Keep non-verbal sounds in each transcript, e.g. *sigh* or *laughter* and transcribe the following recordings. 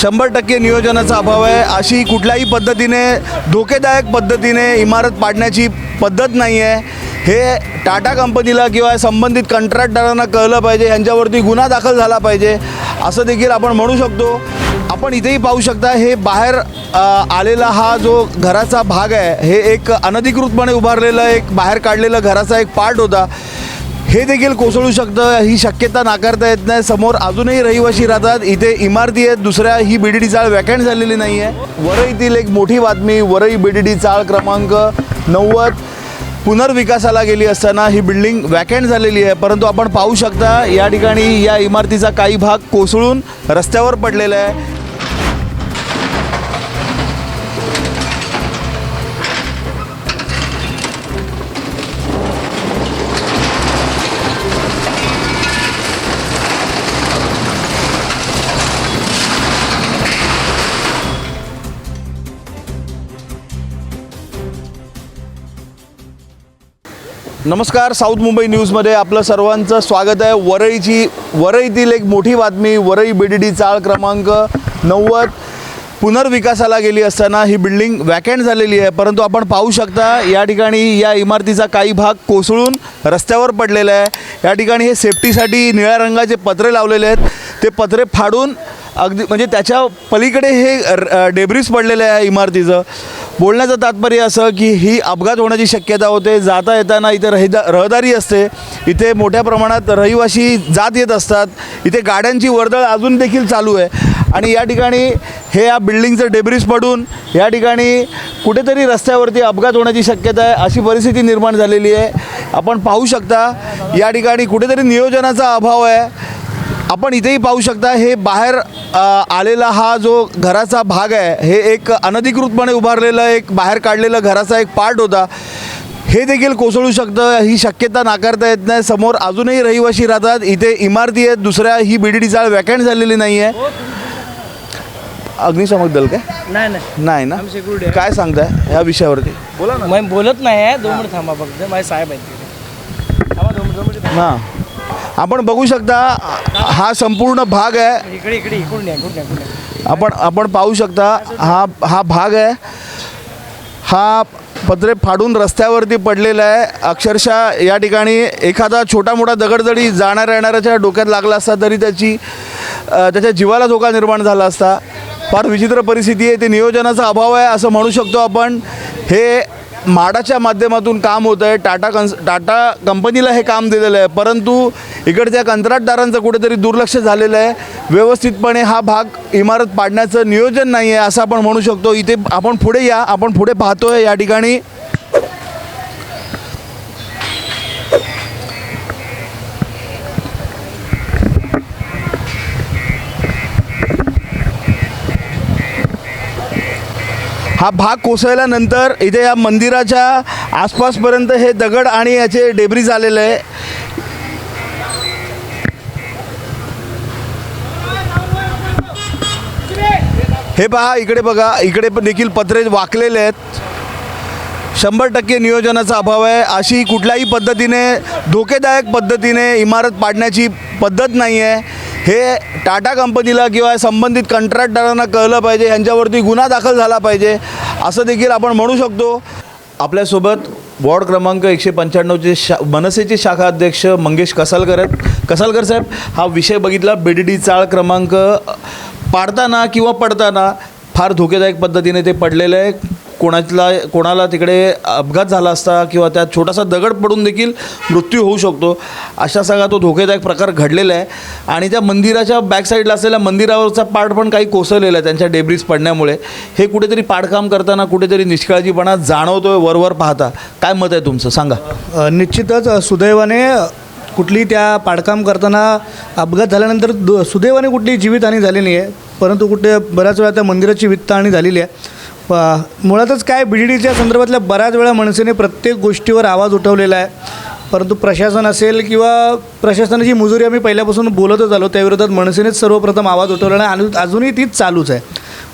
शंभर टक्के नियोजनाचा अभाव आहे. अशी कुठल्याही पद्धतीने धोकेदायक पद्धतीने इमारत पाडण्याची पद्धत नाही आहे हे टाटा कंपनीला किंवा संबंधित कंत्राटदारांना कळलं पाहिजे. ह्यांच्यावरती गुन्हा दाखल झाला पाहिजे. असं देखील आपण म्हणू शकतो. आपण इथेही पाहू शकता हे बाहेर आलेला हा जो घराचा भाग आहे हे एक अनधिकृतपणे उभारलेलं एक बाहेर काढलेलं घराचा एक पार्ट होता. हे देखील कोसळू शकतं ही शक्यता नाकारता येत नाही. समोर अजूनही रहिवासी राहतात. इथे इमारती आहेत. दुसऱ्या ही बी डी डी चाळ वॅकंट झालेली नाही आहे वरईतील एक मोठी बातमी वरई बी डी डी चाळ क्रमांक नव्वद पुनर्विकासाला गेली असताना ही बिल्डिंग वॅकंट झालेली आहे. परंतु आपण पाहू शकता या ठिकाणी या इमारतीचा काही भाग कोसळून रस्त्यावर पडलेला आहे. नमस्कार साऊथ मुंबई न्यूजमध्ये आपलं सर्वांचं स्वागत आहे. वरईची वरईतील एक मोठी बातमी वरई बी डी डी चाळ क्रमांक नव्वद. पुनर्विकासाला गेली असताना ही बिल्डिंग वॅकेंट झालेली आहे. परंतु आपण पाहू शकता या ठिकाणी या इमारतीचा काही भाग कोसळून रस्त्यावर पडलेला आहे. या ठिकाणी हे सेफ्टीसाठी निळ्या रंगाचे पत्रे लावलेले आहेत. ते पत्रे फाडून अगदी म्हणजे त्याच्या पलीकडे हे डेब्रीज पडलेलं आहे इमारतीचं. बोलण्याचं तात्पर्य असं की ही अपघात होण्याची शक्यता होते जाता येताना इथे रहिदा रहदारी असते इथे मोठ्या प्रमाणात रहिवासी जात येत असतात इथे गाड्यांची वर्दळ अजून देखील चालू आहे. आणि या ठिकाणी हे या बिल्डिंगचं डेब्रिज पडून या ठिकाणी कुठेतरी रस्त्यावरती अपघात होण्याची शक्यता आहे अशी परिस्थिती निर्माण झालेली आहे. आपण पाहू शकता या ठिकाणी कुठेतरी नियोजनाचा अभाव आहे. आपण इथेही पाहू शकता हे बाहेर आलेला हा जो घराचा भाग आहे हे एक अनधिकृतपणे उभारलेलं एक बाहेर काढलेलं घराचा एक पार्ट होता. हे देखील कोसळू शकतं ही शक्यता नाकारता येत नाही. समोर अजूनही रहिवासी राहतात. इथे इमारती आहेत दुसऱ्या ही बी डी डी चाळ वॅकंट झालेली नाही आहे अग्निशामक दल काय? नाही नाही. नाही ना. काय सांगताय ह्या विषयावरती? बोला ना. मी बोलत नाही आहे दोन मिनिट थांबा फक्त. माझे साहेब आहेत हां. आपण बघू शकता हा संपूर्ण भाग आहे. इकडे इकडे इकडून या इकडून या इकडून या. आपण आपण पाहू शकता हा हा भाग आहे. हा पत्रे फाडून रस्त्यावरती पडलेला आहे. अक्षरशः या ठिकाणी एखादा छोटा मोठा दगड जरी जाणाऱ्या येणाऱ्याच्या डोक्यात लागला असता तरी त्याची अ, त्याच्या जीवाला धोका निर्माण झाला असता. फार विचित्र परिस्थिती आहे. ते नियोजनाचा अभाव आहे असं म्हणू शकतो आपण. हे म्हाडाच्या माध्यमातून काम होतं आहे. टाटा कन्स टाटा कंपनीला हे काम दिलेलं आहे. परंतु इकडच्या कंत्राटदारांचं कुठेतरी दुर्लक्ष झालेलं आहे. व्यवस्थितपणे हा भाग इमारत पाडण्याचं नियोजन नाही आहे असं आपण म्हणू शकतो. इथे आपण पुढे या आपण पुढे पाहतो आहे या ठिकाणी. हा भाग कोसळल्यानंतर इथे या मंदिराच्या आसपासपर्यंत हे दगड आणि याचे डेबरी आलेलं आहे. हे पहा इकडे बघा इकडे पण देखील पत्रे वाकलेले आहेत. शंभर टक्के नियोजनाचा अभाव आहे. अशी कुठल्याही पद्धतीने धोकेदायक पद्धतीने इमारत पाडण्याची पद्धत नाही आहे हे टाटा कंपनीला किंवा संबंधित कंत्राटदारांना कळलं पाहिजे ह्यांच्यावरती गुन्हा दाखल झाला पाहिजे असं देखील आपण म्हणू शकतो. आपल्यासोबत वॉर्ड क्रमांक एकशे पंच्याण्णवचे शा मनसेचे शाखा अध्यक्ष मंगेश कसालकर आहेत. कसालकर साहेब हा विषय बघितला बी डी डी चाळ क्रमांक पाडताना किंवा पडताना फार धोकेदायक पद्धतीने ते पडलेलं आहे. कोणाला कोणाला तिकडे अपघात झाला असता किंवा त्यात छोटासा दगड पडून देखील मृत्यू होऊ शकतो. अशा सगळा तो धोकेदायक प्रकार घडलेला आहे. आणि त्या मंदिराच्या बॅक साईडला असलेल्या मंदिरावरचा पार्ट पण काही कोसळलेला आहे त्यांच्या डेब्रिज पडण्यामुळे. हे कुठेतरी पाडकाम करताना कुठेतरी निष्काळजीपणा जाणवतोय वरवर पाहता. काय मत आहे तुमचं? सांगा. निश्चितच सुदैवाने कुठली त्या पाडकाम करताना अपघात झाल्यानंतर दु सुदैवाने कुठली जीवितहानी झाली नाही आहे. परंतु कुठे बऱ्याच वेळा त्या मंदिराची वित्तहानी झालेली आहे. मुळातच काय बी डी डीच्या संदर्भातल्या बऱ्याच वेळा मनसेने प्रत्येक गोष्टीवर आवाज उठवलेला आहे. परंतु प्रशासन असेल किंवा प्रशासनाची मुजुरी आम्ही पहिल्यापासून बोलतच आलो त्याविरोधात मनसेनेच सर्वप्रथम आवाज उठवलेला आहे आणि अजूनही तीच चालूच आहे.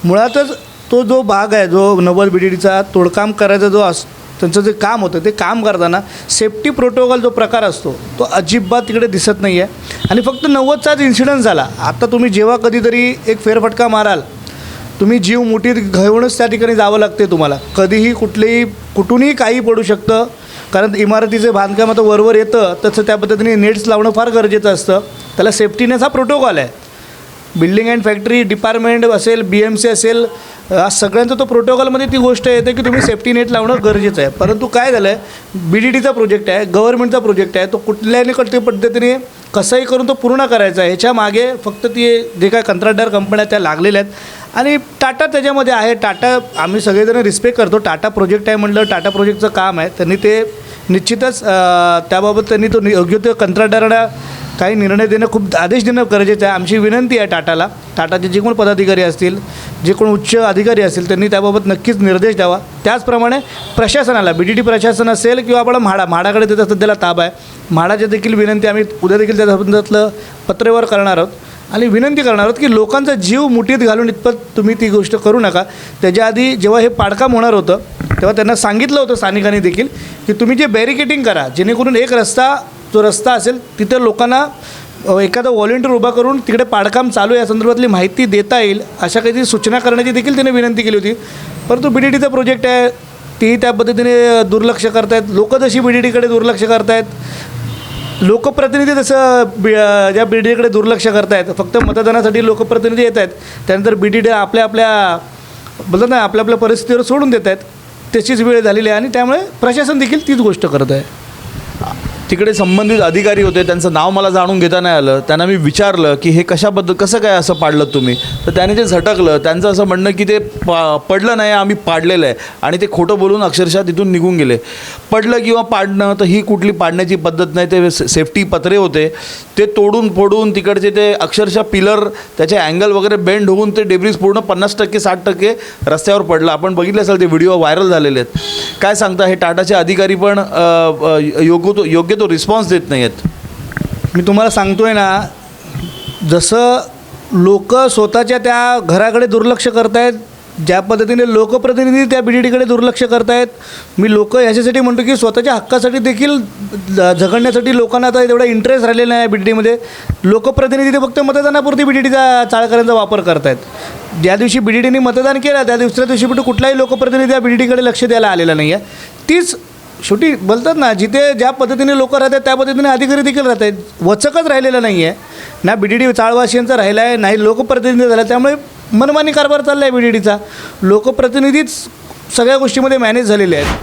मुळातच तो जो भाग आहे जो नव्वद बी डी डीचा तोडकाम करायचा जो अस त्यांचं जे काम होतं ते काम करताना सेफ्टी प्रोटोकॉल जो प्रकार असतो तो अजिबात तिकडे दिसत नाही आहे आणि फक्त नव्वदचाच इन्सिडन्स झाला. आता तुम्ही जेव्हा कधीतरी एक फेरफटका माराल तुम्ही जीव मुठीत घेऊनच त्या ठिकाणी जावं लागते तुम्हाला. कधीही कुठलेही कुठूनही काही पडू शकतं. कारण इमारतीचे बांधकाम आता वरवर येतं तसं त्या पद्धतीने नेट्स लावणं फार गरजेचं असतं. त्याला सेफ्टीनेस हा प्रोटोकॉल आहे. बिल्डिंग अँड फॅक्टरी डिपार्टमेंट असेल बी एम सी असेल सगळ्यांचा तो प्रोटोकॉलमध्ये ती गोष्ट येते की तुम्ही सेफ्टी नेट लावणं गरजेचं आहे. परंतु काय झालं आहे बी डी टीचा प्रोजेक्ट आहे गव्हर्नमेंटचा प्रोजेक्ट आहे तो कुठल्याही कळते पद्धतीने कसंही करून तो पूर्ण करायचा आहे. ह्याच्या मागे फक्त ती जे काय कंत्राटदार कंपन्या त्या लागलेल्या आहेत. आणि टाटा त्याच्यामध्ये आहे. टाटा आम्ही सगळेजण रिस्पेक्ट करतो. टाटा प्रोजेक्ट आहे म्हटलं टाटा प्रोजेक्टचं काम आहे. त्यांनी ते निश्चितच त्याबाबत त्यांनी तो नि- योग्य ते कंत्राटदारांना काही निर्णय देणं खूप आदेश देणं गरजेचं आहे. आमची विनंती आहे टाटाला. टाटाचे जे कोण पदाधिकारी असतील जे कोण उच्च अधिकारी असतील त्यांनी त्याबाबत नक्कीच निर्देश द्यावा. त्याचप्रमाणे प्रशासनाला बी डी टी प्रशासन असेल किंवा आपण म्हाडा म्हाडाकडे त्याचा सध्याला ताब आहे. म्हाडाची देखील विनंती आम्ही उद्या देखील त्या संबंधातलं पत्रव्यवहार करणार आहोत. आणि विनंती करणार आहोत की लोकांचा जीव मुठीत घालून इतपत तुम्ही ती गोष्ट करू नका. त्याच्या आधी जेव्हा हे पाडकाम होणार होतं तेव्हा त्यांना सांगितलं होतं स्थानिकांनी देखील की तुम्ही जे बॅरिकेटिंग करा जेणेकरून एक रस्ता जो रस्ता असेल तिथे लोकांना एखादा व्हॉलेंटियर उभा करून तिकडे पाडकाम चालू आहे या संदर्भातली माहिती देता येईल अशा काही सूचना करण्याची देखील त्याने विनंती केली होती. परंतु बी डी टीचा प्रोजेक्ट आहे तेही त्या पद्धतीने दुर्लक्ष करतायत. लोक जशी बी डी टीकडे दुर्लक्ष करतायत लोकप्रतिनिधी जसं बी ज्या बी डी टीकडे दुर्लक्ष करतायत फक्त मतदानासाठी लोकप्रतिनिधी येत आहेत त्यानंतर बी डी टी आपल्या आपल्या बोलतात ना आपल्या आपल्या परिस्थितीवर सोडून देत आहेत त्याचीच वेळ झालेली आहे आणि त्यामुळे प्रशासन देखील तीच गोष्ट करत आहे. तिकडे संबंधित अधिकारी होते त्यांचं नाव मला जाणून घेता नाही आलं. त्यांना मी विचारलं की हे कशाबद्दल कसं काय असं पाडलं तुम्ही? तर त्याने ते झटकलं. त्यांचं असं म्हणणं की ते पा पडलं नाही आम्ही पाडलेलं आहे. आणि ते खोटं बोलून अक्षरशः तिथून निघून गेले. पडलं किंवा पाडणं तर ही कुठली पाडण्याची पद्धत नाही. ते सेफ्टी पत्रे होते. ते तोडून फोडून तिकडचे ते अक्षरशः पिलर त्याचे अँगल वगैरे बेंड होऊन ते डेब्रिज पूर्ण पन्नास टक्के साठ टक्के रस्त्यावर पडलं. आपण बघितले असेल ते व्हिडिओ व्हायरल झालेले आहेत. काय सांगता हे टाटाचे अधिकारी पण योग्य तो योग्य तो रिस्पॉन्स देत नाही आहेत मी तुम्हाला सांगतोय ना जसं लोक स्वतःच्या त्या घराकडे दुर्लक्ष करतायत ज्या पद्धतीने लोकप्रतिनिधी त्या बी डी डीकडे दुर्लक्ष करतायत मी लोक ह्याच्यासाठी म्हणतो की स्वतःच्या हक्कासाठी देखील ज- झगडण्यासाठी लोकांना आता तेवढा इंटरेस्ट राहिलेला नाही बी डी लोकप्रतिनिधी ते फक्त मतदानापुरती बी डी डीचा चाळकऱ्यांचा वापर करतायत. ज्या दिवशी बी डी टीने मतदान केलं त्या दुसऱ्या दिवशी पण कुठलाही लोकप्रतिनिधी त्या बी डी टीकडे लक्ष द्यायला आलेला नाही आहे तीच शेवटी बोलतात ना जिथे ज्या पद्धतीने लोक राहतात त्या पद्धतीने अधिकारी देखील राहत आहेत वचकच राहिलेलं नाही आहे ना बी डी डी चाळवासियांचा राहिला आहे नाही लोकप्रतिनिधी झाला. त्यामुळे मनमानी कारभार चालला आहे बी डी डीचा लोकप्रतिनिधीच सगळ्या गोष्टीमध्ये मॅनेज झालेले आहेत.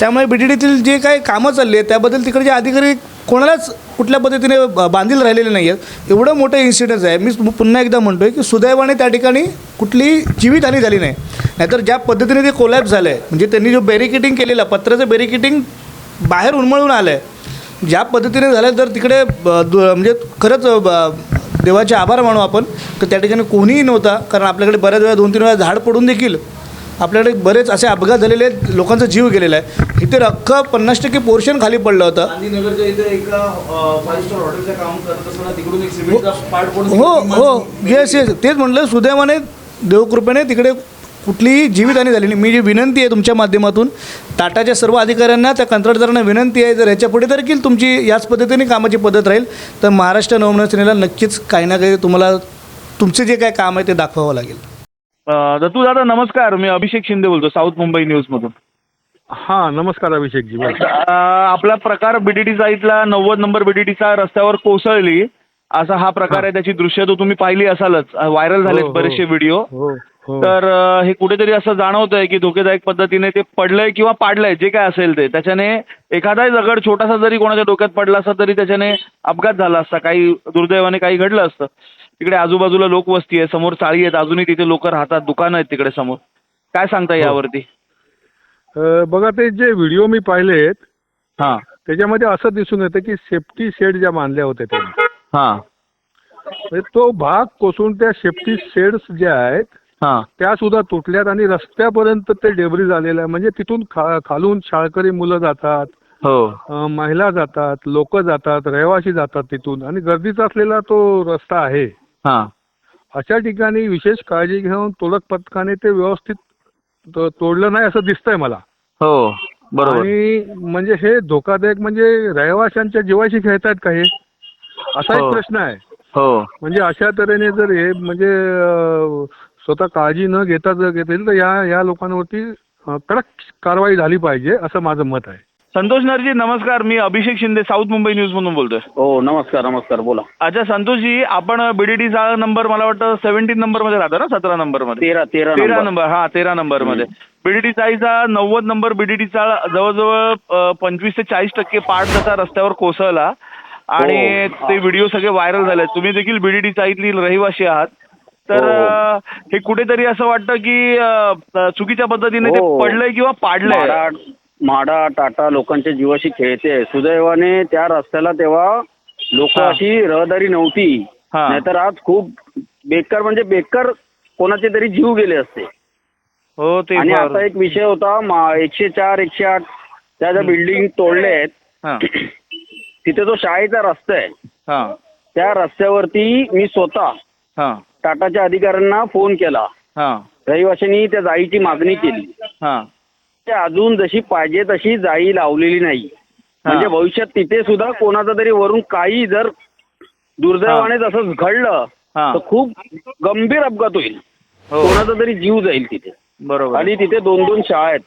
त्यामुळे बी डी डीतील जे काही कामं चालली आहेत त्याबद्दल तिकडचे अधिकारी कोणालाच कुठल्या पद्धतीने ब- बांधील राहिलेले नाही आहेत एवढं मोठं इन्सिडन्स आहे. मी पुन्हा एकदा म्हणतो आहे की सुदैवाने त्या ठिकाणी कुठली जीवितहानी झाली नाही. नाहीतर ज्या पद्धतीने ते कोलॅप्स झालं आहे म्हणजे त्यांनी जो बॅरिकेटिंग केलेलं पत्राचं बॅरिकेटिंग बाहेर उन्मळून आलं आहे ज्या पद्धतीने झालं तर तिकडे ब- दु- म्हणजे खरंच ब- देवाचे आभार मानू आपण तर त्या ठिकाणी कोणीही नव्हता कारण आपल्याकडे बऱ्याच वेळा दोन तीन वेळा झाड पडून देखील आपल्याकडे बरेच असे अपघात झालेले आहेत लोकांचा जीव गेलेला आहे. इथे अख्खं पन्नास टक्के पोर्शन खाली पडलं होतं. गांधीनगरच्या इथे एका फाईव्ह स्टार हॉटेलचं काम करत असताना तिकडून एक सिमेंटचा पार्ट पडून हो हो. येस येस तेच म्हटलं सुदैवाने देवकृपेने तिकडे कुठलीही जीवितहानी झाली नाही. मी जी विनंती आहे तुमच्या माध्यमातून टाटाच्या सर्व अधिकाऱ्यांना त्या कंत्राटदारांना विनंती आहे जर ह्याच्या पुढे देखील तुमची याच पद्धतीने कामाची पद्धत राहील तर महाराष्ट्र नवनिर्माण सेनेला नक्कीच काही ना काही तुम्हाला तुमचे जे काय काम आहे ते दाखवावं लागेल. दत्तू दादा नमस्कार. मी अभिषेक शिंदे बोलतो साऊथ मुंबई न्यूज मधून. हा नमस्कार अभिषेकजी. बोला. आपला प्रकार बीडीटीचा इथला नव्वद नंबर बीडीटीचा रस्त्यावर कोसळली असा हा प्रकार आहे. त्याची दृश्य तो तुम्ही पाहिली असालच. व्हायरल झालेत हो, हो. बरेचसे व्हिडिओ हो हो. तर अ, हे कुठेतरी असं जाणवतंय की धोकेदायक पद्धतीने ते पडलंय किंवा पाडलंय जे काय असेल ते. त्याच्याने एखादाही दगड छोटासा जरी कोणाच्या डोक्यात पडला असता तरी त्याच्याने अपघात झाला असता. काही दुर्दैवाने काही घडलं असतं. तिकडे आजूबाजूला लोकवस्ती आहे समोर चाळी आहेत अजूनही तिथे लोक राहतात दुकानं आहेत तिकडे समोर. काय सांगता यावरती? अ, बघा ते जे व्हिडिओ मी पाहिलेत हां. त्याच्यामध्ये असं दिसून येतं की सेफ्टी शेड ज्या बांधल्या होत्या त्यांनी. हां. म्हणजे तो भाग कोसळून त्या सेफ्टी शेड्स ज्या आहेत हां. त्या सुद्धा तुटल्यात आणि रस्त्यापर्यंत ते डेबरी झालेलं आहे. म्हणजे तिथून खा खालून शाळकरी मुलं जातात हो. अ, महिला जातात लोक जातात रहिवासी जातात तिथून. आणि गर्दीचा असलेला तो रस्ता आहे. हां. अशा ठिकाणी विशेष काळजी घेऊन तोडक पथकाने ते व्यवस्थित तो- तोडलं नाही असं दिसतंय मला. हो बरोबर. आणि म्हणजे हे धोकादायक म्हणजे रहिवाशांच्या जीवाशी खेळतायत का हे? असा हो. एक प्रश्न आहे. हो. म्हणजे अशा तऱ्हेने जर हे म्हणजे अं, स्वतः काळजी न घेता जर घेतील तर या या लोकांवरती अं, कडक कारवाई झाली पाहिजे असं माझं मत आहे. संतोष नरजी नमस्कार. मी अभिषेक शिंदे साऊथ मुंबई न्यूज मधून बोलतोय. हो नमस्कार नमस्कार. बोला. अच्छा संतोषजी आपण बीडीडीचा नंबर मला वाटतं सेव्हन्टीन नंबरमध्ये राहतो ना सतरा नंबरमध्ये तेरा तेरा तेरा नंबर हा तेरा नंबरमध्ये बीडीडी चाळीचा नव्वद नंबर बीडीडी चाळ जवळजवळ पंचवीस ते चाळीस टक्के पार्ट त्याचा रस्त्यावर कोसळला आणि हो. ते व्हिडिओ सगळे व्हायरल झाले तुम्ही देखील बीडीडी चाळीतली रहिवासी आहात. तर हो. हे कुठेतरी असं वाटतं की चुकीच्या पद्धतीने ते हो. पडलंय किंवा पाडलंय? माडा माडा टाटा लोकांच्या जीवाशी खेळते. सुदैवाने त्या रस्त्याला तेव्हा लोक. अशी रहदारी नव्हती. नाहीतर आज खूप बेकार म्हणजे बेकार कोणाचे तरी जीव गेले असते. हो ते आणि फार- आता एक विषय होता एकशे चार एकशे आठ त्या ज्या बिल्डिंग तोडल्या आहेत हा. *clears throat* तिथे जो शाळेचा रस्ता आहे. हा. त्या रस्त्यावरती मी स्वतः हा. टाटाच्या अधिकाऱ्यांना फोन केला. हा. रहिवाशांनी त्या जाळीची मागणी केली. हा. अजून जशी पाहिजे तशी जाळी लावलेली नाही. म्हणजे भविष्यात तिथे सुद्धा कोणाचा तरी वरून काही जर दुर्दैवाने तसंच घडलं. तर खूप गंभीर अपघात होईल. हो. कोणाचा तरी जीव जाईल तिथे. बरोबर. आणि तिथे दोन दोन शाळा आहेत.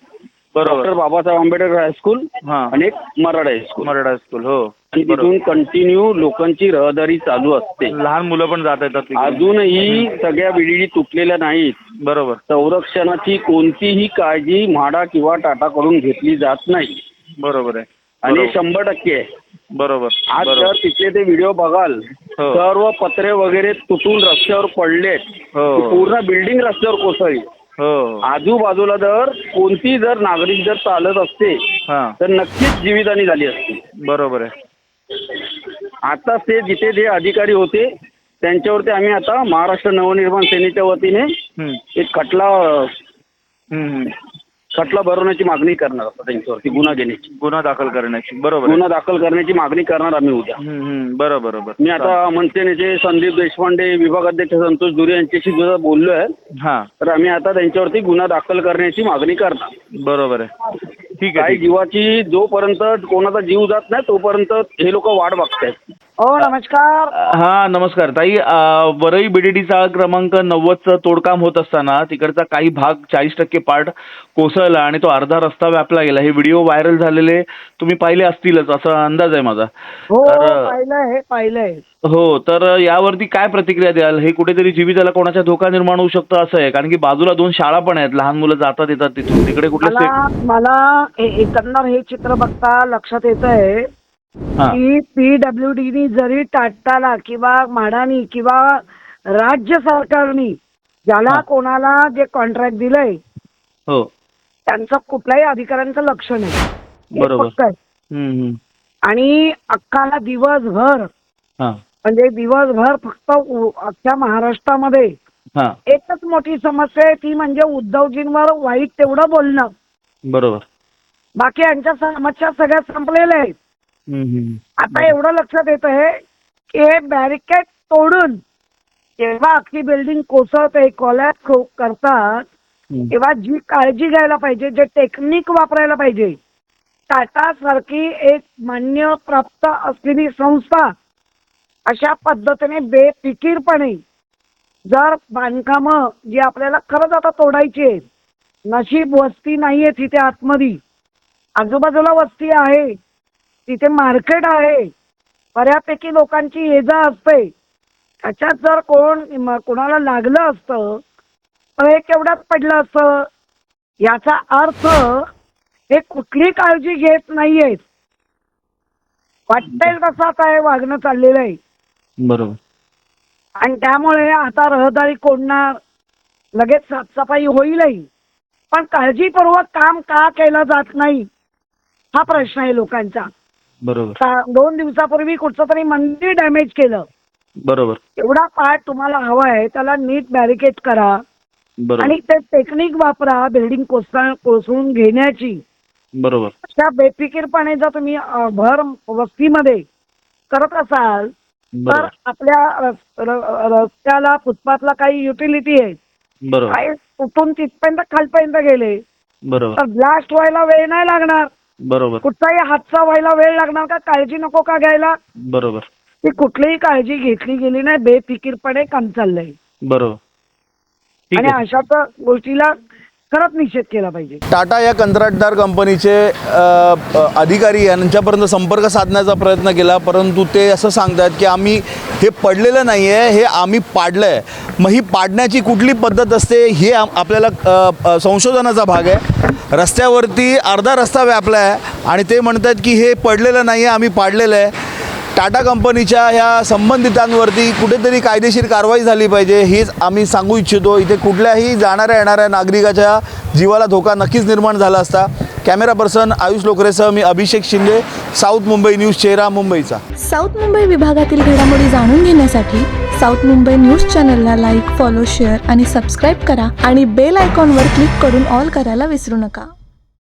डॉक्टर बाबासाहेब आंबेडकर हायस्कूल हा. आणि एक मराठा हायस्कूल मराठा स्कूल हो. आणि तिथून कंटिन्यू लोकांची रहदारी चालू असते. लहान मुलं पण जात येतात तिकडे. अजूनही सगळ्या बिल्डिंगी तुटलेल्या नाहीत. बरोबर. संरक्षणाची कोणतीही काळजी म्हाडा किंवा टाटाकडून घेतली जात नाही. बरोबर आहे. आणि बरोबर. शंभर टक्के. आहे बरोबर. आज बरोबर. जर तिथले ते व्हिडिओ बघाल हो. सर्व पत्रे वगैरे तुटून रस्त्यावर पडलेत. हो. पूर्ण बिल्डिंग रस्त्यावर कोसळली. आजूबाजूला जर कोणती जर नागरिक जर चालत असते हा तर नक्कीच जीवितहानी झाली असती बरोबर आहे आता ते जिथे जे अधिकारी होते त्यांच्यावरती आम्ही आता महाराष्ट्र नवनिर्माण सेनेच्या वतीने. एक खटला. खटला भरवण्याची मागणी करणार आता त्यांच्यावरती गुन्हा घेण्याची. गुन्हा दाखल करण्याची. बरोबर आहे. गुन्हा दाखल करण्याची मागणी करणार आम्ही उद्या. हम्म, हम्म. बरोबर बरोबर. मी आता मनसेनेचे संदीप देशपांडे विभागाध्यक्ष संतोष दुरे यांच्याशी सुद्धा बोललो आहे हा. तर आम्ही आता त्यांच्यावरती गुन्हा दाखल करण्याची मागणी करणार. बरोबर आहे. ठीक आहे काही जीवाची जोपर्यंत कोणाचा जीव जात नाही तोपर्यंत हे लोक वाट बघतायत. हो नमस्कार. हा नमस्कार. ताई वरई बीडीडी चाळ क्रमांक नव्वदचं तोडकाम होत असताना तिकडचा काही भाग चाळीस टक्के पार्ट कोसळला आणि तो अर्धा रस्ता व्यापला गेला. हे व्हिडिओ व्हायरल झालेले तुम्ही पाहिले असतीलच असा अंदाज आहे माझा. हो तर- पाहिलंय पाहिलंय. हो तर यावरती काय प्रतिक्रिया द्याल? हे कुठेतरी जीविताला कोणाचा धोका निर्माण होऊ शकतो असं आहे. कारण की बाजूला दोन शाळा पण आहेत. लहान मुलं जातात येतात तिथून. तिकडे कुठले मला मला ए- एकंदर हे चित्र बघता लक्षात येत आहे हा की पीडब्ल्यू डीनी जरी टाटाला किंवा म्हाडानी किंवा राज्य सरकारनी ज्याला. कोणाला जे कॉन्ट्रॅक्ट दिलंय हो त्यांचं कुठल्याही अधिकाऱ्यांचं लक्ष नाही हे बरोबर. आहे. हम्म. आणि अक्काला दिवसभर हा म्हणजे दिवसभर फक्त उ- अख्ख्या महाराष्ट्रामध्ये हा एकच मोठी समस्या आहे ती म्हणजे उद्धवजींवर वाईट तेवढं बोलणं बरोबर बाकी यांच्या समस्या सगळ्या संपलेल्या आहेत. आता एवढं लक्षात येत आहे की हे बॅरिकेड तोडून जेव्हा अख्खी बिल्डिंग कोसळते कोलॅप करतात हम्म. तेव्हा जी काळजी घ्यायला पाहिजे जे टेक्निक वापरायला पाहिजे टाटा सारखी एक मान्य प्राप्त असलेली संस्था अशा पद्धतीने बेफिकीरपणे जर बांधकामं जी आपल्याला खरंच आता तोडायची आहेत नशीब वस्ती नाहीये तिथे आतमध्ये. आजूबाजूला वस्ती आहे. तिथे मार्केट आहे. बऱ्यापैकी लोकांची ये जा असते. त्याच्यात जर कोण कोणाला लागलं असतं तर हे केवढ्यात पडलं असतं? याचा अर्थ हे कुठली काळजी घेत नाहीयेत वाटेल तसं हे वागणं चाललेलं आहे. बरोबर. आणि त्यामुळे आता रहदारी कोंडणार लगेच साफसफाई होईलही पण काळजीपूर्वक काम का केलं जात नाही? हा प्रश्न आहे लोकांचा. बरोबर. सा- दोन दिवसापूर्वी कुठचं तरी मंदिर डॅमेज केलं. बरोबर. एवढा पार्ट तुम्हाला हवा आहे त्याला नीट बॅरिकेड करा. बरोबर. आणि ते टेक्निक वापरा बिल्डिंग कोसळ कोसळून घेण्याची. बरोबर. अशा बेफिकीरपणे जर तुम्ही अ, भर वस्तीमध्ये करत असाल तर बरोबर. आपल्या रस- र- रस्त्याला फुटपाथला काही युटिलिटी आहे बरोबर. काय कुठून तिथपर्यंत खालपर्यंत गेले. बरोबर. तर ब्लास्ट व्हायला वेळ नाही लागणार. बरोबर. कुठचाही हादसा व्हायला वेळ लागणार का? काळजी नको का घ्यायला? बरोबर. ती कुठलीही काळजी घेतली गेली नाही बेफिकीरपणे काम चाललंय. बरोबर. ठीक आणि आहे. अशाच गोष्टीला खरंच निषेध केला पाहिजे. टाटा या कंत्राटदार कंपनीचे अधिकारी यांच्यापर्यंत संपर्क साधण्याचा प्रयत्न केला परंतु ते असं सांगतात की आम्ही हे पडलेलं नाही आहे हे आम्ही पाडलं आहे मग ही पाडण्याची कुठली पद्धत असते हे आपल्याला संशोधनाचा भाग आहे. रस्त्यावरती अर्धा रस्ता व्यापला आहे आणि ते म्हणतात की हे पडलेलं नाही आहे आम्ही पाडलेलं आहे. टाटा कंपनीच्या ह्या संबंधितांवरती कुठेतरी कायदेशीर कारवाई झाली पाहिजे हेच आम्ही सांगू इच्छितो. इथे कुठल्याही जाणाऱ्या येणाऱ्या नागरिकाच्या जीवाला धोका नक्कीच निर्माण झाला असता. कॅमेरा पर्सन आयुष लोकरेसह मी अभिषेक शिंदे साऊथ मुंबई न्यूज चेहरा मुंबईचा. साऊथ मुंबई विभागातील घडामोडी जाणून घेण्यासाठी साऊथ मुंबई न्यूज चॅनलला लाईक फॉलो शेअर आणि सबस्क्राईब करा आणि बेल आयकॉनवर क्लिक करून ऑल करायला विसरू नका.